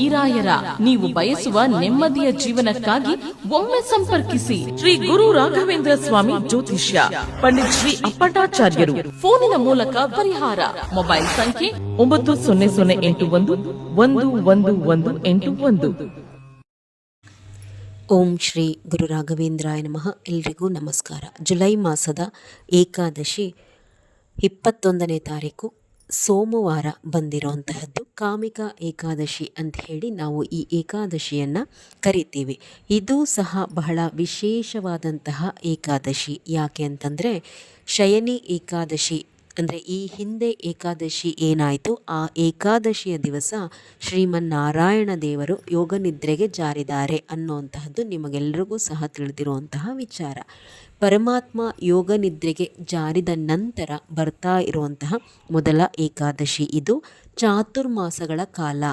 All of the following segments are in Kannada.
ಈರಾಯರ, ನೀವು ಬಯಸುವ ನೆಮ್ಮದಿಯ ಜೀವನಕ್ಕಾಗಿ ಒಮ್ಮೆ ಸಂಪರ್ಕಿಸಿ. ಶ್ರೀ ಗುರು ರಾಘವೇಂದ್ರ ಸ್ವಾಮಿ ಜ್ಯೋತಿಷ್ಯ, ಪಂಡಿತ್ ಶ್ರೀ ಅಪ್ಪಟಾಚಾರ್ಯರು ಫೋನಿನ ಮೂಲಕ ಪರಿಹಾರ. ಮೊಬೈಲ್ ಸಂಖ್ಯೆ ಒಂಬತ್ತು ಸೊನ್ನೆ ಸೊನ್ನೆ ಎಂಟು ಒಂದು ಒಂದು ಒಂದು ಒಂದು ಎಂಟು ಒಂದು. ಓಂ ಶ್ರೀ ಗುರು ರಾಘವೇಂದ್ರಾಯ ನಮಃ. ಎಲ್ರಿಗೂ ನಮಸ್ಕಾರ. ಜುಲೈ ಮಾಸದ ಏಕಾದಶಿ ಇಪ್ಪತ್ತೊಂದನೇ ತಾರೀಕು. ಸೋಮವಾರ ಬಂದಿರುವಂತಹದ್ದು ಕಾಮಿಕ ಏಕಾದಶಿ ಅಂತ ಹೇಳಿ ನಾವು ಈ ಏಕಾದಶಿಯನ್ನು ಕರಿತೀವಿ. ಇದು ಸಹ ಬಹಳ ವಿಶೇಷವಾದಂತಹ ಏಕಾದಶಿ. ಯಾಕೆ ಅಂತಂದರೆ ಶಯನಿ ಏಕಾದಶಿ ಅಂದರೆ ಈ ಹಿಂದೆ ಏಕಾದಶಿ ಏನಾಯಿತು? ಆ ಏಕಾದಶಿಯ ದಿವಸ ಶ್ರೀಮನ್ನಾರಾಯಣ ದೇವರು ಯೋಗ ನಿದ್ರೆಗೆ ಜಾರಿದ್ದಾರೆ ಅನ್ನುವಂತಹದ್ದು ನಿಮಗೆಲ್ಲರಿಗೂ ಸಹ ತಿಳಿದಿರುವಂತಹ ವಿಚಾರ. ಪರಮಾತ್ಮ ಯೋಗ ನಿದ್ರೆಗೆ ಜಾರಿದ ನಂತರ ಬರ್ತಾ ಇರುವಂತಹ ಮೊದಲ ಏಕಾದಶಿ ಇದು. ಚಾತುರ್ಮಾಸಗಳ ಕಾಲ.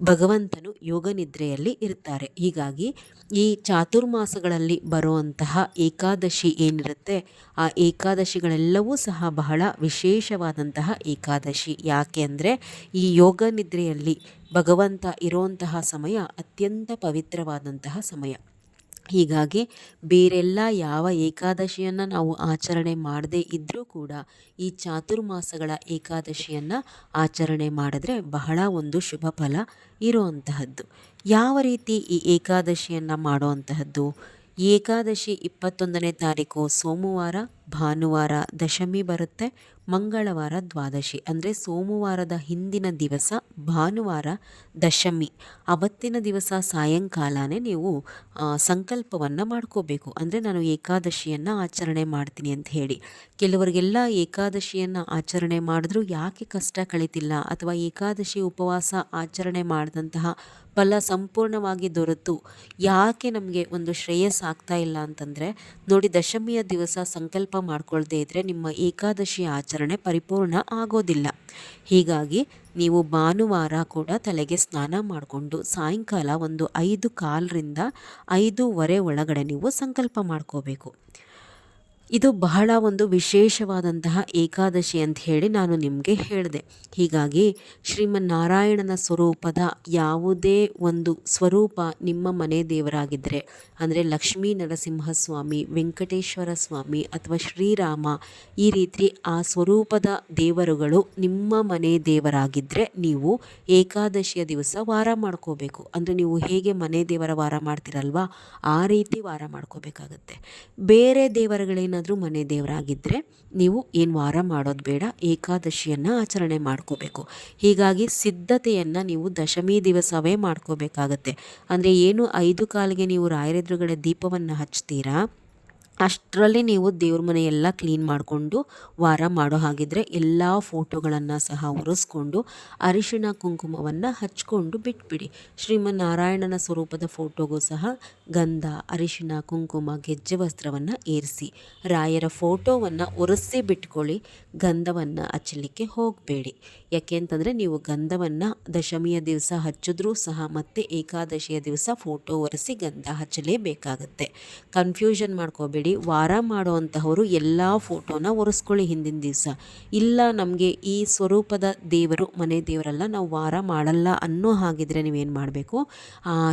ಭಗವಂತನು ಯೋಗ ನಿದ್ರೆಯಲ್ಲಿ ಇರ್ತಾರೆ. ಹೀಗಾಗಿ ಈ ಚಾತುರ್ಮಾಸಗಳಲ್ಲಿ ಬರುವಂತಹ ಏಕಾದಶಿ ಏನಿರುತ್ತೆ, ಆ ಏಕಾದಶಿಗಳೆಲ್ಲವೂ ಸಹ ಬಹಳ ವಿಶೇಷವಾದಂತಹ ಏಕಾದಶಿ. ಯಾಕೆ ಅಂದರೆ ಈ ಯೋಗ ನಿದ್ರೆಯಲ್ಲಿ ಭಗವಂತ ಇರುವಂತಹ ಸಮಯ ಅತ್ಯಂತ ಪವಿತ್ರವಾದಂತಹ ಸಮಯ. ಹೀಗಾಗಿ ಬೇರೆಲ್ಲ ಯಾವ ಏಕಾದಶಿಯನ್ನು ನಾವು ಆಚರಣೆ ಮಾಡದೇ ಇದ್ದರೂ ಕೂಡ ಈ ಚಾತುರ್ಮಾಸಗಳ ಏಕಾದಶಿಯನ್ನು ಆಚರಣೆ ಮಾಡಿದ್ರೆ ಬಹಳ ಒಂದು ಶುಭ ಫಲ ಇರುವಂತಹದ್ದು. ಯಾವ ರೀತಿ ಈ ಏಕಾದಶಿಯನ್ನು ಮಾಡುವಂತಹದ್ದು? ಏಕಾದಶಿ ಇಪ್ಪತ್ತೊಂದನೇ ತಾರೀಕು ಸೋಮವಾರ ಭಾನುವಾರ ದಶಮಿ ಬರುತ್ತೆ, ಮಂಗಳವಾರ ದ್ವಾದಶಿ. ಅಂದರೆ ಸೋಮವಾರದ ಹಿಂದಿನ ದಿವಸ ಭಾನುವಾರ ದಶಮಿ. ಅವತ್ತಿನ ದಿವಸ ಸಾಯಂಕಾಲನೇ ನೀವು ಸಂಕಲ್ಪವನ್ನು ಮಾಡ್ಕೋಬೇಕು. ಅಂದರೆ ನಾನು ಏಕಾದಶಿಯನ್ನು ಆಚರಣೆ ಮಾಡ್ತೀನಿ ಅಂತ ಹೇಳಿ. ಕೆಲವರಿಗೆಲ್ಲ ಏಕಾದಶಿಯನ್ನು ಆಚರಣೆ ಮಾಡಿದ್ರೂ ಯಾಕೆ ಕಷ್ಟ ಕಳೀತಿಲ್ಲ? ಅಥವಾ ಏಕಾದಶಿ ಉಪವಾಸ ಆಚರಣೆ ಮಾಡಿದಂತಹ ಫಲ ಸಂಪೂರ್ಣವಾಗಿ ದೊರೆತು, ಯಾಕೆ ನಮಗೆ ಒಂದು ಶ್ರೇಯಸ್ ಆಗ್ತಾ ಇಲ್ಲ ಅಂತಂದರೆ, ನೋಡಿ ದಶಮಿಯ ದಿವಸ ಸಂಕಲ್ಪ ಮಾಡ್ಕೊಳ್ದೇ ಇದ್ದರೆ ನಿಮ್ಮ ಏಕಾದಶಿ ಆಚರಣೆ ಪರಿಪೂರ್ಣ ಆಗೋದಿಲ್ಲ. ಹೀಗಾಗಿ ನೀವು ಭಾನುವಾರ ಕೂಡ ತಲೆಗೆ ಸ್ನಾನ ಮಾಡಿಕೊಂಡು ಸಾಯಂಕಾಲ ಒಂದು ಐದು ಕಾಲರಿಂದ ಐದೂವರೆ ಒಳಗಡೆ ನೀವು ಸಂಕಲ್ಪ ಮಾಡ್ಕೋಬೇಕು. ಇದು ಬಹಳ ಒಂದು ವಿಶೇಷವಾದಂತಹ ಏಕಾದಶಿ ಅಂತ ಹೇಳಿ ನಾನು ನಿಮಗೆ ಹೇಳಿದೆ. ಹೀಗಾಗಿ ಶ್ರೀಮನ್ನಾರಾಯಣನ ಸ್ವರೂಪದ ಯಾವುದೇ ಒಂದು ಸ್ವರೂಪ ನಿಮ್ಮ ಮನೆ ದೇವರಾಗಿದ್ದರೆ ಅಂದರೆ ಲಕ್ಷ್ಮೀ ನರಸಿಂಹಸ್ವಾಮಿ, ವೆಂಕಟೇಶ್ವರ ಸ್ವಾಮಿ ಅಥವಾ ಶ್ರೀರಾಮ, ಈ ರೀತಿ ಆ ಸ್ವರೂಪದ ದೇವರುಗಳು ನಿಮ್ಮ ಮನೆ ದೇವರಾಗಿದ್ದರೆ ನೀವು ಏಕಾದಶಿಯ ದಿವಸ ವಾರ ಮಾಡ್ಕೋಬೇಕು. ಅಂದರೆ ನೀವು ಹೇಗೆ ಮನೆ ದೇವರ ವಾರ ಮಾಡ್ತೀರಲ್ವಾ, ಆ ರೀತಿ ವಾರ ಮಾಡ್ಕೋಬೇಕಾಗತ್ತೆ. ಬೇರೆ ದೇವರುಗಳೇನು ಏನಾದರೂ ಮನೆ ದೇವರಾಗಿದ್ದರೆ ನೀವು ಏನು ವಾರ ಮಾಡೋದು ಬೇಡ, ಏಕಾದಶಿಯನ್ನು ಆಚರಣೆ ಮಾಡ್ಕೋಬೇಕು. ಹೀಗಾಗಿ ಸಿದ್ಧತೆಯನ್ನು ನೀವು ದಶಮಿ ದಿವಸವೇ ಮಾಡ್ಕೋಬೇಕಾಗತ್ತೆ. ಅಂದರೆ ಏನು ಐದು ಕಾಲಿಗೆ ನೀವು ರಾಯರೆದುರುಗಡೆ ದೀಪವನ್ನು ಹಚ್ತೀರಾ? ಅಷ್ಟರಲ್ಲಿ ನೀವು ದೇವ್ರ ಮನೆ ಎಲ್ಲ ಕ್ಲೀನ್ ಮಾಡಿಕೊಂಡು ವಾರ ಮಾಡೋ ಹಾಗಿದ್ರೆ ಎಲ್ಲ ಫೋಟೋಗಳನ್ನು ಸಹ ಒರೆಸ್ಕೊಂಡು ಅರಿಶಿಣ ಕುಂಕುಮವನ್ನು ಹಚ್ಕೊಂಡು ಬಿಟ್ಬಿಡಿ. ಶ್ರೀಮನ್ನಾರಾಯಣನ ಸ್ವರೂಪದ ಫೋಟೋಗೂ ಸಹ ಗಂಧ, ಅರಿಶಿಣ, ಕುಂಕುಮ, ಗೆಜ್ಜೆ ವಸ್ತ್ರವನ್ನು ಏರಿಸಿ, ರಾಯರ ಫೋಟೋವನ್ನು ಒರೆಸಿ ಬಿಟ್ಕೊಳ್ಳಿ, ಗಂಧವನ್ನು ಹಚ್ಚಲಿಕ್ಕೆ ಹೋಗಬೇಡಿ. ಯಾಕೆ ಅಂತಂದರೆ ನೀವು ಗಂಧವನ್ನು ದಶಮಿಯ ದಿವಸ ಹಚ್ಚಿದ್ರೂ ಸಹ ಮತ್ತೆ ಏಕಾದಶಿಯ ದಿವಸ ಫೋಟೋ ಒರೆಸಿ ಗಂಧ ಹಚ್ಚಲೇಬೇಕಾಗತ್ತೆ. ಕನ್ಫ್ಯೂಷನ್ ಮಾಡ್ಕೋಬೇಡಿ. ವಾರ ಮಾಡುವಂತಹವರು ಎಲ್ಲ ಫೋಟೋನ ಒರೆಸ್ಕೊಳ್ಳಿ ಹಿಂದಿನ ದಿವಸ. ಇಲ್ಲ ನಮಗೆ ಈ ಸ್ವರೂಪದ ದೇವರು, ಮನೆ ದೇವರಲ್ಲ, ನಾವು ವಾರ ಮಾಡಲ್ಲ ಅನ್ನೋ ಹಾಗಿದ್ರೆ ನೀವೇನು ಮಾಡಬೇಕು?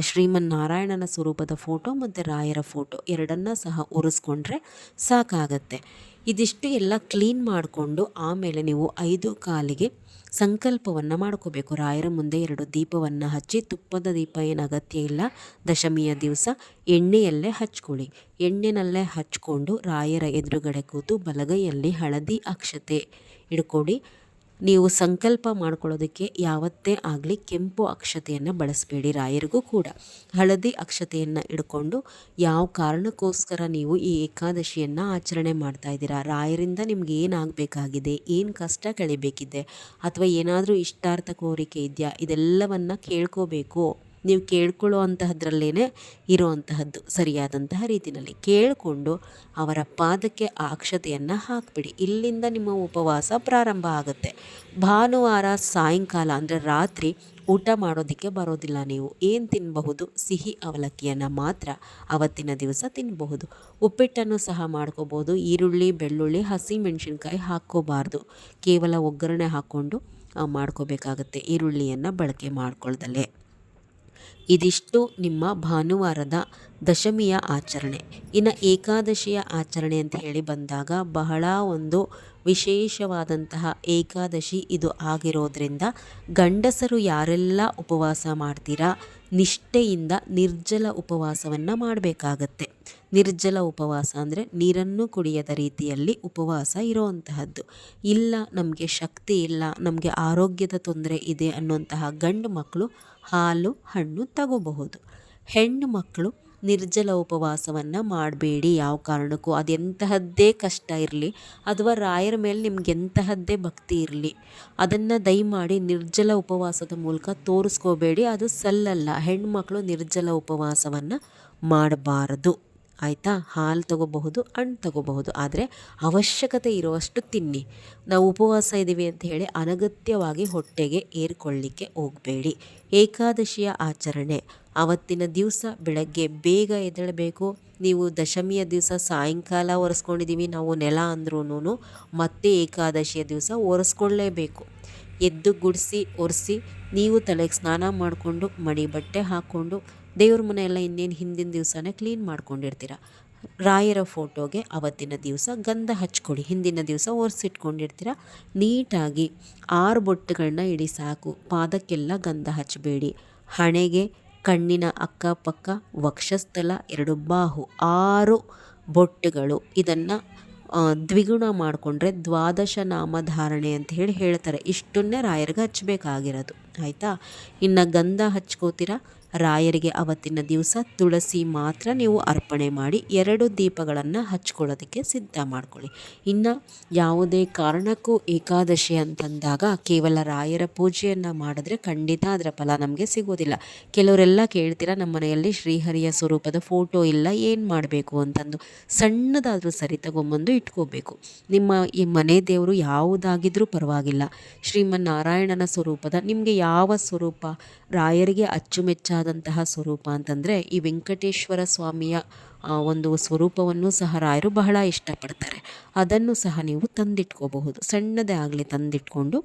ಶ್ರೀಮನ್ನಾರಾಯಣನ ಸ್ವರೂಪದ ಫೋಟೋ ಮತ್ತು ರಾಯರ ಫೋಟೋ ಎರಡನ್ನ ಸಹ ಒರೆಸ್ಕೊಂಡ್ರೆ ಸಾಕಾಗತ್ತೆ. ಇದಿಷ್ಟು ಎಲ್ಲ ಕ್ಲೀನ್ ಮಾಡಿಕೊಂಡು ಆಮೇಲೆ ನೀವು ಐದು ಕಾಲಿಗೆ ಸಂಕಲ್ಪವನ್ನು ಮಾಡ್ಕೋಬೇಕು. ರಾಯರ ಮುಂದೆ ಎರಡು ದೀಪವನ್ನು ಹಚ್ಚಿ, ತುಪ್ಪದ ದೀಪ ಏನು ಅಗತ್ಯ ಇಲ್ಲ, ದಶಮಿಯ ದಿವಸ ಎಣ್ಣೆಯಲ್ಲೇ ಹಚ್ಕೊಳ್ಳಿ. ಎಣ್ಣೆನಲ್ಲೇ ಹಚ್ಕೊಂಡು ರಾಯರ ಎದುರುಗಡೆ ಕೂತು ಬಲಗೈಯಲ್ಲಿ ಹಳದಿ ಅಕ್ಷತೆ ಹಿಡ್ಕೊಡಿ. ನೀವು ಸಂಕಲ್ಪ ಮಾಡ್ಕೊಳ್ಳೋದಕ್ಕೆ ಯಾವತ್ತೇ ಆಗಲಿ ಕೆಂಪು ಅಕ್ಷತೆಯನ್ನು ಬಳಸಬೇಡಿ, ರಾಯರಿಗೂ ಕೂಡ. ಹಳದಿ ಅಕ್ಷತೆಯನ್ನು ಇಡ್ಕೊಂಡು ಯಾವ ಕಾರಣಕ್ಕೋಸ್ಕರ ನೀವು ಈ ಏಕಾದಶಿಯನ್ನು ಆಚರಣೆ ಮಾಡ್ತಾ ಇದ್ದೀರಾ? ರಾಯರಿಂದ ನಿಮ್ಗೆ ಏನಾಗಬೇಕಾಗಿದೆ? ಏನು ಕಷ್ಟ ಕಳಿಬೇಕಿದೆ ಅಥವಾ ಏನಾದರೂ ಇಷ್ಟಾರ್ಥ ಕೋರಿಕೆ ಇದೆಯಾ? ಇದೆಲ್ಲವನ್ನು ಕೇಳ್ಕೋಬೇಕು. ನೀವು ಕೇಳ್ಕೊಳ್ಳೋ ಅಂತಹದ್ರಲ್ಲೇ ಇರುವಂತಹದ್ದು ಸರಿಯಾದಂತಹ ರೀತಿಯಲ್ಲಿ. ಕೇಳಿಕೊಂಡು ಅವರ ಪಾದಕ್ಕೆ ಅಕ್ಷತೆಯನ್ನು ಹಾಕಿಬಿಡಿ. ಇಲ್ಲಿಂದ ನಿಮ್ಮ ಉಪವಾಸ ಪ್ರಾರಂಭ ಆಗುತ್ತೆ. ಭಾನುವಾರ, ಸಾಯಂಕಾಲ ಅಂದರೆ ರಾತ್ರಿ ಊಟ ಮಾಡೋದಕ್ಕೆ ಬರೋದಿಲ್ಲ ನೀವು. ಏನು ತಿನ್ನಬಹುದು ಸಿಹಿ ಅವಲಕ್ಕಿಯನ್ನು ಮಾತ್ರ ಅವತ್ತಿನ ದಿವಸ ತಿನ್ನಬಹುದು ಉಪ್ಪಿಟ್ಟನ್ನು ಸಹ ಮಾಡ್ಕೋಬೋದು ಈರುಳ್ಳಿ, ಬೆಳ್ಳುಳ್ಳಿ ಹಸಿ ಮೆಣಸಿನ್ಕಾಯಿ ಹಾಕ್ಕೋಬಾರ್ದು. ಕೇವಲ ಒಗ್ಗರಣೆ ಹಾಕ್ಕೊಂಡು ಮಾಡ್ಕೋಬೇಕಾಗುತ್ತೆ. ಈರುಳ್ಳಿಯನ್ನು ಬಳಕೆ ಮಾಡ್ಕೊಳ್ದಲೇ. ಇದಿಷ್ಟು ನಿಮ್ಮ ಭಾನುವಾರದ ದಶಮಿಯ ಆಚರಣೆ. ಇನ್ನು ಏಕಾದಶಿಯ ಆಚರಣೆ ಅಂತ ಹೇಳಿ ಬಂದಾಗ ಬಹಳ ಒಂದು ವಿಶೇಷವಾದಂತಹ ಏಕಾದಶಿ ಇದು ಆಗಿರೋದ್ರಿಂದ ಗಂಡಸರು ಯಾರೆಲ್ಲ ಉಪವಾಸ ಮಾಡ್ತೀರಾ, ನಿಷ್ಠೆಯಿಂದ ನಿರ್ಜಲ ಉಪವಾಸವನ್ನು ಮಾಡಬೇಕಾಗತ್ತೆ. ನಿರ್ಜಲ ಉಪವಾಸ ಅಂದರೆ ನೀರನ್ನು ಕುಡಿಯದ ರೀತಿಯಲ್ಲಿ ಉಪವಾಸ ಇರುವಂತಹದ್ದು. ಇಲ್ಲ, ನಮಗೆ ಶಕ್ತಿ ಇಲ್ಲ, ನಮಗೆ ಆರೋಗ್ಯದ ತೊಂದರೆ ಇದೆ ಅನ್ನುವಂತಹ ಗಂಡು ಮಕ್ಕಳು ಹಾಲು, ಹಣ್ಣು ತಗೋಬಹುದು. ಹೆಣ್ಣು ಮಕ್ಕಳು ನಿರ್ಜಲ ಉಪವಾಸವನ್ನು ಮಾಡಬೇಡಿ ಯಾವ ಕಾರಣಕ್ಕೂ. ಅದೆಂತಹದ್ದೇ ಕಷ್ಟ ಇರಲಿ, ಅಥವಾ ರಾಯರ ಮೇಲೆ ನಿಮ್ಗೆ ಎಂತಹದ್ದೇ ಭಕ್ತಿ ಇರಲಿ, ಅದನ್ನು ದಯಮಾಡಿ ನಿರ್ಜಲ ಉಪವಾಸದ ಮೂಲಕ ತೋರಿಸ್ಕೋಬೇಡಿ. ಅದು ಸಲ್ಲಲ್ಲ. ಹೆಣ್ಮಕ್ಳು ನಿರ್ಜಲ ಉಪವಾಸವನ್ನು ಮಾಡಬಾರದು. ಆಯಿತಾ? ಹಾಲು ತಗೋಬಹುದು, ಹಣ್ಣು ತಗೋಬಹುದು. ಆದರೆ ಅವಶ್ಯಕತೆ ಇರುವಷ್ಟು ತಿನ್ನಿ. ನಾವು ಉಪವಾಸ ಇದ್ದೀವಿ ಅಂತ ಹೇಳಿ ಅನಗತ್ಯವಾಗಿ ಹೊಟ್ಟೆಗೆ ಏರ್ಕೊಳ್ಳಿಕ್ಕೆ ಹೋಗಬೇಡಿ. ಏಕಾದಶಿಯ ಆಚರಣೆ. ಅವತ್ತಿನ ದಿವಸ ಬೆಳಗ್ಗೆ ಬೇಗ ಎದ್ದೇಳಬೇಕು. ನೀವು ದಶಮಿಯ ದಿವಸ ಸಾಯಂಕಾಲ ಒರೆಸ್ಕೊಂಡಿದ್ದೀವಿ, ನಾವು ನೆಲ ಅಂದ್ರೂ ಮತ್ತೆ ಏಕಾದಶಿಯ ದಿವಸ ಒರೆಸ್ಕೊಳ್ಳೇಬೇಕು. ಎದ್ದು ಗುಡಿಸಿ, ಒರೆಸಿ, ನೀವು ತಲೆಗೆ ಸ್ನಾನ ಮಾಡಿಕೊಂಡು ಮಡಿ ಬಟ್ಟೆ ಹಾಕ್ಕೊಂಡು ದೇವ್ರ ಮನೆ ಎಲ್ಲ ಇನ್ನೇನು ಹಿಂದಿನ ದಿವಸನೇ ಕ್ಲೀನ್ ಮಾಡ್ಕೊಂಡಿರ್ತೀರ? ರಾಯರ ಫೋಟೋಗೆ ಅವತ್ತಿನ ದಿವಸ ಗಂಧ ಹಚ್ಕೊಳ್ಳಿ ಹಿಂದಿನ ದಿವಸ ಒರೆಸಿಟ್ಕೊಂಡಿರ್ತೀರ? ನೀಟಾಗಿ ಆರು ಬೊಟ್ಟುಗಳನ್ನ ಇಡಿ ಸಾಕು, ಪಾದಕ್ಕೆಲ್ಲ ಗಂಧ ಹಚ್ಚಬೇಡಿ ಹಣೆಗೆ, ಕಣ್ಣಿನ ಅಕ್ಕಪಕ್ಕ ವಕ್ಷಸ್ಥಲ ಎರಡು ಬಾಹು, ಆರು ಬೊಟ್ಟುಗಳು. ಇದನ್ನು ದ್ವಿಗುಣ ಮಾಡಿಕೊಂಡ್ರೆ ದ್ವಾದಶ ನಾಮಧಾರಣೆ ಅಂತ ಹೇಳಿ ಹೇಳ್ತಾರೆ. ಇಷ್ಟನ್ನೇ ರಾಯರಿಗೆ ಹಚ್ಚಬೇಕಾಗಿರೋದು ಆಯಿತಾ? ಇನ್ನು ಗಂಧ ಹಚ್ಕೋತೀರಾ? ರಾಯರಿಗೆ ಅವತ್ತಿನ ದಿವಸ ತುಳಸಿ ಮಾತ್ರ ನೀವು ಅರ್ಪಣೆ ಮಾಡಿ ಎರಡು ದೀಪಗಳನ್ನು ಹಚ್ಕೊಳ್ಳೋದಕ್ಕೆ ಸಿದ್ಧ ಮಾಡ್ಕೊಳ್ಳಿ. ಇನ್ನು ಯಾವುದೇ ಕಾರಣಕ್ಕೂ ಏಕಾದಶಿ ಅಂತಂದಾಗ ಕೇವಲ ರಾಯರ ಪೂಜೆಯನ್ನು ಮಾಡಿದ್ರೆ ಖಂಡಿತ ಅದರ ಫಲ ನಮಗೆ ಸಿಗೋದಿಲ್ಲ. ಕೆಲವರೆಲ್ಲ ಕೇಳ್ತೀರಾ, ನಮ್ಮ ಮನೆಯಲ್ಲಿ ಶ್ರೀಹರಿಯ ಸ್ವರೂಪದ ಫೋಟೋ ಇಲ್ಲ, ಏನು ಮಾಡಬೇಕು? ಅಂತಂದು. ಸಣ್ಣದಾದರೂ ಸರಿ ತಗೊಂಬಂದು ಇಟ್ಕೋಬೇಕು. ನಿಮ್ಮ ಈ ಮನೆ ದೇವರು ಯಾವುದಾಗಿದ್ರೂ ಪರವಾಗಿಲ್ಲ. ಶ್ರೀಮನ್ನಾರಾಯಣನ ಸ್ವರೂಪದ ನಿಮಗೆ ಯಾವ ಸ್ವರೂಪ? ರಾಯರಿಗೆ ಅಚ್ಚುಮೆಚ್ಚಾದಂತಹ ಸ್ವರೂಪ ಅಂತಂದರೆ ಈ ವೆಂಕಟೇಶ್ವರ ಸ್ವಾಮಿಯ ಒಂದು ಸ್ವರೂಪವನ್ನು ಸಹ ರಾಯರು ಬಹಳ ಇಷ್ಟಪಡ್ತಾರೆ. ಅದನ್ನು ಸಹ ನೀವು ತಂದಿಟ್ಕೋಬಹುದು. ಸಣ್ಣದೇ ಆಗಲಿ ತಂದಿಟ್ಕೊಂಡು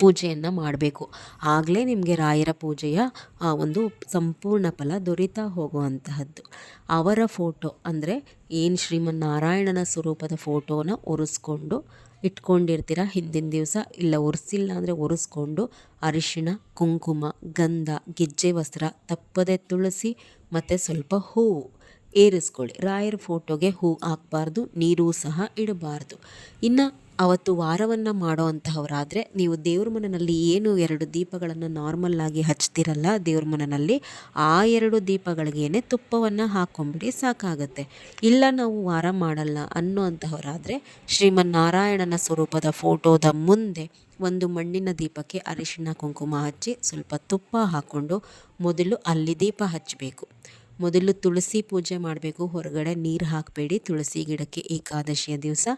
ಪೂಜೆಯನ್ನು ಮಾಡಬೇಕು. ಆಗಲೇ ನಿಮಗೆ ರಾಯರ ಪೂಜೆಯ ಆ, ಒಂದು ಸಂಪೂರ್ಣ ಫಲ ದೊರೀತಾ ಹೋಗುವಂತಹದ್ದು. ಅವರ ಫೋಟೋ ಅಂದರೆ ಏನು ಶ್ರೀಮನ್ನಾರಾಯಣನ ಸ್ವರೂಪದ ಫೋಟೋನ ಒರೆಸ್ಕೊಂಡು ಇಟ್ಕೊಂಡಿರ್ತೀರ? ಹಿಂದಿನ ದಿವಸ ಇಲ್ಲ, ಒರೆಸಿಲ್ಲ ಅಂದರೆ ಒರೆಸ್ಕೊಂಡು ಅರಿಶಿಣ, ಕುಂಕುಮ, ಗಂಧ, ಗೆಜ್ಜೆ ವಸ್ತ್ರ, ತಪ್ಪದೆ ತುಳಸಿ ಮತ್ತು ಸ್ವಲ್ಪ ಹೂವು ಏರಿಸ್ಕೊಳ್ಳಿ. ರಾಯರ ಫೋಟೋಗೆ ಹೂ ಹಾಕಬಾರ್ದು, ನೀರು ಸಹ ಇಡಬಾರ್ದು. ಇನ್ನು ಅವತ್ತು ವಾರವನ್ನು ಮಾಡೋ ಅಂತಹವರಾದರೆ ನೀವು ದೇವ್ರ ಮನೆಯಲ್ಲಿ ಏನು ಎರಡು ದೀಪಗಳನ್ನು ನಾರ್ಮಲ್ ಆಗಿ ಹಚ್ತಿರಲ್ಲ ದೇವ್ರ ಮನೆಯಲ್ಲಿ ಆ ಎರಡು ದೀಪಗಳಿಗೇನೆ ತುಪ್ಪವನ್ನು ಹಾಕೊಂಬಿಡಿ ಸಾಕಾಗತ್ತೆ. ಇಲ್ಲ ನಾವು ವಾರ ಮಾಡಲ್ಲ ಅನ್ನೋ ಅಂತಹವರಾದರೆ ಶ್ರೀಮನ್ನಾರಾಯಣನ ಸ್ವರೂಪದ ಫೋಟೋದ ಮುಂದೆ ಒಂದು ಮಣ್ಣಿನ ದೀಪಕ್ಕೆ ಅರಿಶಿನ ಕುಂಕುಮ ಹಚ್ಚಿ ಸ್ವಲ್ಪ ತುಪ್ಪ ಹಾಕ್ಕೊಂಡು ಮೊದಲು ಅಲ್ಲಿ ದೀಪ ಹಚ್ಚಬೇಕು. ಮೊದಲು ತುಳಸಿ ಪೂಜೆ ಮಾಡಬೇಕು. ಹೊರಗಡೆ ನೀರು ಹಾಕಬೇಡಿ. ತುಳಸಿ ಗಿಡಕ್ಕೆ ಏಕಾದಶಿಯ ದಿವಸ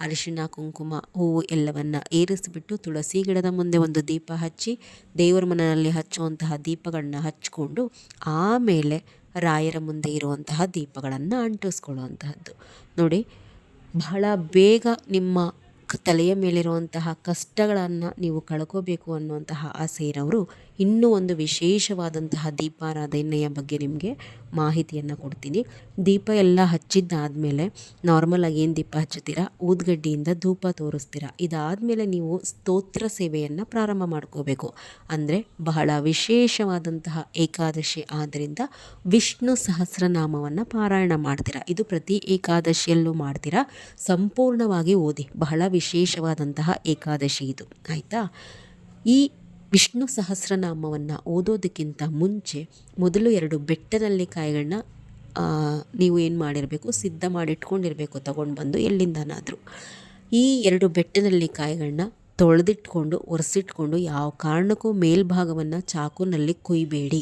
ಅರಿಶಿನ ಕುಂಕುಮ, ಹೂವು ಎಲ್ಲವನ್ನು ಏರಿಸಿಬಿಟ್ಟು ತುಳಸಿ ಗಿಡದ ಮುಂದೆ ಒಂದು ದೀಪ ಹಚ್ಚಿ ದೇವರ ಮನೆಯಲ್ಲಿ ಹಚ್ಚುವಂತಹ ದೀಪಗಳನ್ನ ಹಚ್ಕೊಂಡು ಆಮೇಲೆ ರಾಯರ ಮುಂದೆ ಇರುವಂತಹ ದೀಪಗಳನ್ನು ಅಂಟಿಸ್ಕೊಳ್ಳುವಂತಹದ್ದು. ನೋಡಿ, ಬಹಳ ಬೇಗ ನಿಮ್ಮ ತಲೆಯ ಮೇಲಿರುವಂತಹ ಕಷ್ಟಗಳನ್ನು ನೀವು ಕಳ್ಕೋಬೇಕು ಅನ್ನುವಂತಹ ಆಸೆ ಇರೋರು ಇನ್ನೂ ಒಂದು ವಿಶೇಷವಾದಂತಹ ದೀಪಾರಾಧನೆಯ ಬಗ್ಗೆ ನಿಮಗೆ ಮಾಹಿತಿಯನ್ನು ಕೊಡ್ತೀನಿ. ದೀಪ ಎಲ್ಲ ಹಚ್ಚಿದ್ದಾದಮೇಲೆ ನಾರ್ಮಲಾಗಿ ಏನು ದೀಪ ಹಚ್ಚುತ್ತೀರಾ? ಊದ್ಗಡ್ಡಿಯಿಂದ ಧೂಪ ತೋರಿಸ್ತೀರಾ? ಇದಾದಮೇಲೆ ನೀವು ಸ್ತೋತ್ರ ಸೇವೆಯನ್ನು ಪ್ರಾರಂಭ ಮಾಡ್ಕೋಬೇಕು. ಅಂದರೆ ಬಹಳ ವಿಶೇಷವಾದಂತಹ ಏಕಾದಶಿ ಆದ್ದರಿಂದ ವಿಷ್ಣು ಸಹಸ್ರನಾಮವನ್ನು ಪಾರಾಯಣ ಮಾಡ್ತೀರಾ? ಇದು ಪ್ರತಿ ಏಕಾದಶಿಯಲ್ಲೂ ಮಾಡ್ತೀರಾ? ಸಂಪೂರ್ಣವಾಗಿ ಓದಿ. ಬಹಳ ವಿಶೇಷವಾದಂತಹ ಏಕಾದಶಿ ಇದು. ಆಯಿತಾ? ಈ ವಿಷ್ಣು ಸಹಸ್ರನಾಮವನ್ನು ಓದೋದಕ್ಕಿಂತ ಮುಂಚೆ ಮೊದಲು ಎರಡು ಬೆಟ್ಟದಲ್ಲಿ ಕಾಯಿಗಳನ್ನ ನೀವು ಏನು ಮಾಡಿರಬೇಕು, ಸಿದ್ಧ ಮಾಡಿಟ್ಕೊಂಡಿರಬೇಕು ತಗೊಂಡು ಬಂದು ಎಲ್ಲಿಂದನಾದರೂ. ಈ ಎರಡು ಬೆಟ್ಟದಲ್ಲಿ ಕಾಯಿಗಳನ್ನ ತೊಳೆದಿಟ್ಕೊಂಡು, ಒರೆಸಿಟ್ಕೊಂಡು ಯಾವ ಕಾರಣಕ್ಕೂ ಮೇಲ್ಭಾಗವನ್ನು ಚಾಕುನಲ್ಲಿ ಕುಯ್ಯಬೇಡಿ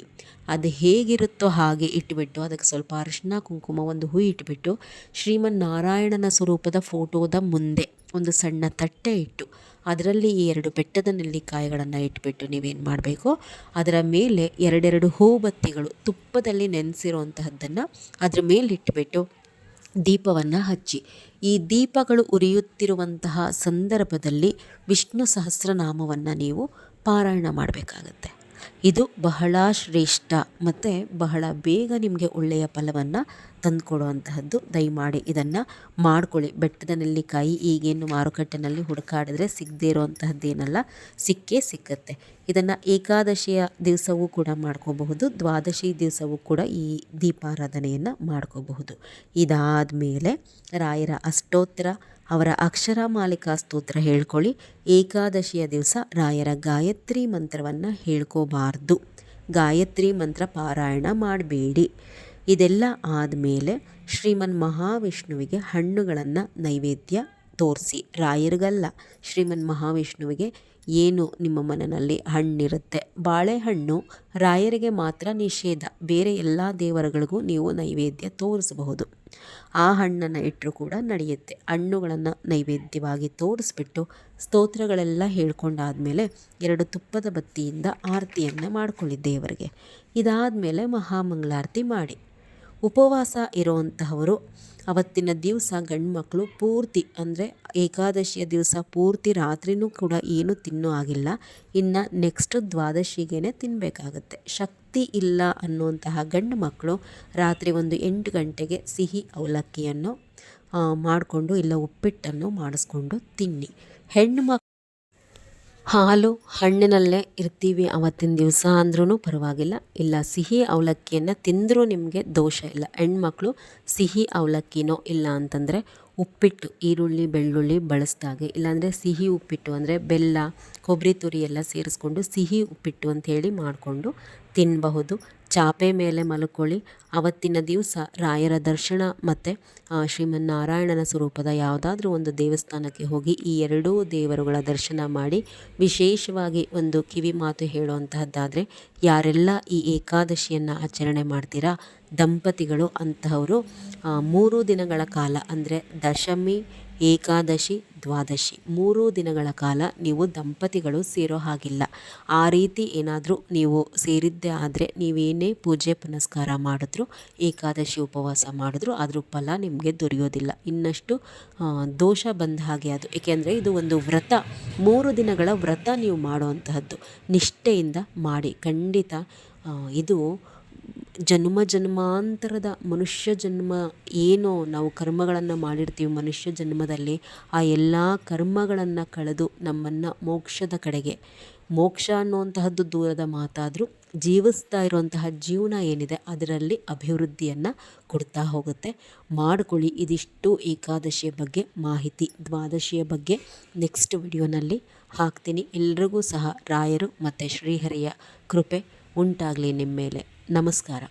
ಅದು ಹೇಗಿರುತ್ತೋ ಹಾಗೆ ಇಟ್ಬಿಟ್ಟು, ಅದಕ್ಕೆ ಸ್ವಲ್ಪ ಅರಿಶಿನ ಕುಂಕುಮ, ಒಂದು ಹೂ ಇಟ್ಬಿಟ್ಟು, ಶ್ರೀಮನ್ನಾರಾಯಣನ ಸ್ವರೂಪದ ಫೋಟೋದ ಮುಂದೆ ಒಂದು ಸಣ್ಣ ತಟ್ಟೆ ಇಟ್ಟು, ಅದರಲ್ಲಿ ಈ ಎರಡು ಬೆಟ್ಟದ ನೆಲ್ಲಿಕಾಯಿಗಳನ್ನು ಇಟ್ಬಿಟ್ಟು ನೀವೇನು ಮಾಡಬೇಕು? ಅದರ ಮೇಲೆ ಎರಡೆರಡು ಹೂಬತ್ತಿಗಳು ತುಪ್ಪದಲ್ಲಿ ನೆನೆಸಿರುವಂತಹದ್ದನ್ನು ಅದರ ಮೇಲೆ ಇಟ್ಟುಬಿಟ್ಟು ದೀಪವನ್ನು ಹಚ್ಚಿ ಈ ದೀಪಗಳು ಉರಿಯುತ್ತಿರುವಂತಹ ಸಂದರ್ಭದಲ್ಲಿ ವಿಷ್ಣು ಸಹಸ್ರನಾಮವನ್ನು ನೀವು ಪಾರಾಯಣ ಮಾಡಬೇಕಾಗತ್ತೆ. ಇದು ಬಹಳ ಶ್ರೇಷ್ಠ ಮತ್ತು ಬಹಳ ಬೇಗ ನಿಮಗೆ ಒಳ್ಳೆಯ ಫಲವನ್ನು ತಂದುಕೊಡುವಂತಹದ್ದು. ದಯಮಾಡಿ ಇದನ್ನು ಮಾಡ್ಕೊಳ್ಳಿ. ಬೆಟ್ಟದ ನೆಲ್ಲಿಕಾಯಿ ಈಗೇನು ಮಾರುಕಟ್ಟೆನಲ್ಲಿ ಹುಡುಕಾಡಿದ್ರೆ ಸಿಗದೇ ಇರೋವಂತಹದ್ದೇನಲ್ಲ ಸಿಕ್ಕೇ ಸಿಕ್ಕತ್ತೆ. ಇದನ್ನು ಏಕಾದಶಿಯ ದಿವಸವೂ ಕೂಡ ಮಾಡ್ಕೋಬಹುದು. ದ್ವಾದಶಿ ದಿವಸವೂ ಕೂಡ ಈ ದೀಪಾರಾಧನೆಯನ್ನು ಮಾಡ್ಕೋಬಹುದು. ಇದಾದ ಮೇಲೆ ರಾಯರ ಅಷ್ಟೋತ್ತರ ಅವರ ಅಕ್ಷರ ಮಾಲಿಕಾ ಸ್ತೋತ್ರ ಹೇಳ್ಕೊಳ್ಳಿ. ಏಕಾದಶಿಯ ದಿವಸ ರಾಯರ ಗಾಯತ್ರಿ ಮಂತ್ರವನ್ನು ಹೇಳ್ಕೋಬಾರ್ದು. ಗಾಯತ್ರಿ ಮಂತ್ರ ಪಾರಾಯಣ ಮಾಡಬೇಡಿ. ಇದೆಲ್ಲ ಆದಮೇಲೆ ಶ್ರೀಮನ್ ಮಹಾವಿಷ್ಣುವಿಗೆ ಹಣ್ಣುಗಳನ್ನು ನೈವೇದ್ಯ ತೋರಿಸಿ. ರಾಯರಿಗಲ್ಲ, ಶ್ರೀಮನ್ ಮಹಾವಿಷ್ಣುವಿಗೆ ಏನು ನಿಮ್ಮ ಮನನಲ್ಲಿ ಹಣ್ಣಿರುತ್ತೆ? ಬಾಳೆಹಣ್ಣು ರಾಯರಿಗೆ ಮಾತ್ರ ನಿಷೇಧ. ಬೇರೆ ಎಲ್ಲ ದೇವರುಗಳಿಗೂ ನೀವು ನೈವೇದ್ಯ ತೋರಿಸಬಹುದು. ಆ ಹಣ್ಣನ್ನು ಇಟ್ಟರೂ ಕೂಡ ನಡೆಯುತ್ತೆ. ಹಣ್ಣುಗಳನ್ನು ನೈವೇದ್ಯವಾಗಿ ತೋರಿಸ್ಬಿಟ್ಟು ಸ್ತೋತ್ರಗಳೆಲ್ಲ ಹೇಳ್ಕೊಂಡಾದಮೇಲೆ ಎರಡು ತುಪ್ಪದ ಬತ್ತಿಯಿಂದ ಆರತಿಯನ್ನು ಮಾಡಿಕೊಳ್ಳಿ ದೇವರಿಗೆ. ಇದಾದ ಮೇಲೆ ಮಹಾಮಂಗಳಾರತಿ ಮಾಡಿ. ಉಪವಾಸ ಇರುವಂತಹವರು, ಅವತ್ತಿನ ದಿವಸ ಗಂಡು ಮಕ್ಕಳು ಪೂರ್ತಿ, ಅಂದರೆ ಏಕಾದಶಿಯ ದಿವಸ ಪೂರ್ತಿ ರಾತ್ರಿನೂ ಕೂಡ ಏನು ತಿನ್ನೋ ಆಗಿಲ್ಲ. ಇನ್ನು ನೆಕ್ಸ್ಟ್ ದ್ವಾದಶಿಗೇ ತಿನ್ನಬೇಕಾಗತ್ತೆ ಶಕ್ತಿ ಇಲ್ಲ ಅನ್ನುವಂತಹ ಗಂಡು ಮಕ್ಕಳು ರಾತ್ರಿ ಒಂದು ಎಂಟು ಗಂಟೆಗೆ ಸಿಹಿ ಅವಲಕ್ಕಿಯನ್ನು ಮಾಡಿಕೊಂಡು ಇಲ್ಲ ಉಪ್ಪಿಟ್ಟನ್ನು ಮಾಡಿಸ್ಕೊಂಡು ತಿನ್ನಿ. ಹೆಣ್ಣು ಮಕ್ ಹಾಲು ಹಣ್ಣಿನಲ್ಲೇ ಇರ್ತೀವಿ ಅವತ್ತಿನ ದಿವಸ ಅಂದ್ರೂ ಪರವಾಗಿಲ್ಲ. ಇಲ್ಲ, ಸಿಹಿ ಅವಲಕ್ಕಿಯನ್ನು ತಿಂದರೂ ನಿಮಗೆ ದೋಷ ಇಲ್ಲ. ಹೆಣ್ಮಕ್ಳು ಸಿಹಿ ಅವಲಕ್ಕಿನೋ ಇಲ್ಲ ಅಂತಂದರೆ ಉಪ್ಪಿಟ್ಟು, ಈರುಳ್ಳಿ, ಬೆಳ್ಳುಳ್ಳಿ ಬಳಸಿದಾಗೆ ಇಲ್ಲಾಂದರೆ ಸಿಹಿ ಉಪ್ಪಿಟ್ಟು ಅಂದರೆ ಬೆಲ್ಲ, ಕೊಬ್ಬರಿ ತುರಿ ಎಲ್ಲ ಸೇರಿಸ್ಕೊಂಡು ಸಿಹಿ ಉಪ್ಪಿಟ್ಟು ಅಂಥೇಳಿ ಮಾಡಿಕೊಂಡು ತಿನ್ನಬಹುದು ಚಾಪೆ ಮೇಲೆ ಮಲ್ಕೊಳ್ಳಿ. ಅವತ್ತಿನ ದಿವಸ ರಾಯರ ದರ್ಶನ ಮತ್ತು ಶ್ರೀಮನ್ನಾರಾಯಣನ ಸ್ವರೂಪದ ಯಾವುದಾದ್ರೂ ಒಂದು ದೇವಸ್ಥಾನಕ್ಕೆ ಹೋಗಿ ಈ ಎರಡೂ ದೇವರುಗಳ ದರ್ಶನ ಮಾಡಿ ವಿಶೇಷವಾಗಿ ಒಂದು ಕಿವಿ ಮಾತು ಹೇಳುವಂತಹದ್ದಾದರೆ, ಯಾರೆಲ್ಲ ಈ ಏಕಾದಶಿಯನ್ನು ಆಚರಣೆ ಮಾಡ್ತೀರಾ ದಂಪತಿಗಳು ಅಂತಹವರು ಮೂರು ದಿನಗಳ ಕಾಲ ಅಂದರೆ ದಶಮಿ, ಏಕಾದಶಿ, ದ್ವಾದಶಿ. ಮೂರು ದಿನಗಳ ಕಾಲ ನೀವು ದಂಪತಿಗಳು ಸೇರೋ ಹಾಗಿಲ್ಲ. ಆ ರೀತಿ ಏನಾದರೂ ನೀವು ಸೇರಿದ್ದೇ ಆದರೆ ನೀವೇನೇ ಪೂಜೆ ಪುನಸ್ಕಾರ ಮಾಡಿದ್ರು, ಏಕಾದಶಿ ಉಪವಾಸ ಮಾಡಿದ್ರು ಅದ್ರ ಫಲ ನಿಮಗೆ ದೊರೆಯೋದಿಲ್ಲ. ಇನ್ನಷ್ಟು ದೋಷ ಬಂದ ಹಾಗೆ ಅದು. ಏಕೆಂದರೆ ಇದು ಒಂದು ವ್ರತ. ಮೂರು ದಿನಗಳ ವ್ರತ ನೀವು ಮಾಡುವಂತಹದ್ದು. ನಿಷ್ಠೆಯಿಂದ ಮಾಡಿ. ಖಂಡಿತ ಇದು ಜನ್ಮ ಜನ್ಮಾಂತರದ ಮನುಷ್ಯ ಜನ್ಮ ಏನೋ ನಾವು ಕರ್ಮಗಳನ್ನು ಮಾಡಿರ್ತೀವಿ ಮನುಷ್ಯ ಜನ್ಮದಲ್ಲಿ, ಆ ಎಲ್ಲ ಕರ್ಮಗಳನ್ನು ಕಳೆದು ನಮ್ಮನ್ನು ಮೋಕ್ಷದ ಕಡೆಗೆ. ಮೋಕ್ಷ ಅನ್ನುವಂತಹದ್ದು ದೂರದ ಮಾತಾದರೂ ಜೀವಿಸ್ತಾ ಇರುವಂತಹ ಜೀವನ ಏನಿದೆ ಅದರಲ್ಲಿ ಅಭಿವೃದ್ಧಿಯನ್ನು ಕೊಡ್ತಾ ಹೋಗುತ್ತೆ. ಮಾಡಿಕೊಳ್ಳಿ ಇದಿಷ್ಟು ಏಕಾದಶಿಯ ಬಗ್ಗೆ ಮಾಹಿತಿ. ದ್ವಾದಶಿಯ ಬಗ್ಗೆ ನೆಕ್ಸ್ಟ್ ವಿಡಿಯೋನಲ್ಲಿ ಹಾಕ್ತೀನಿ. ಎಲ್ರಿಗೂ ಸಹ ರಾಯರು ಮತ್ತು ಶ್ರೀಹರಿಯ ಕೃಪೆ ಉಂಟಾಗಲಿ ನಿಮ್ಮ ಮೇಲೆ. ನಮಸ್ಕಾರ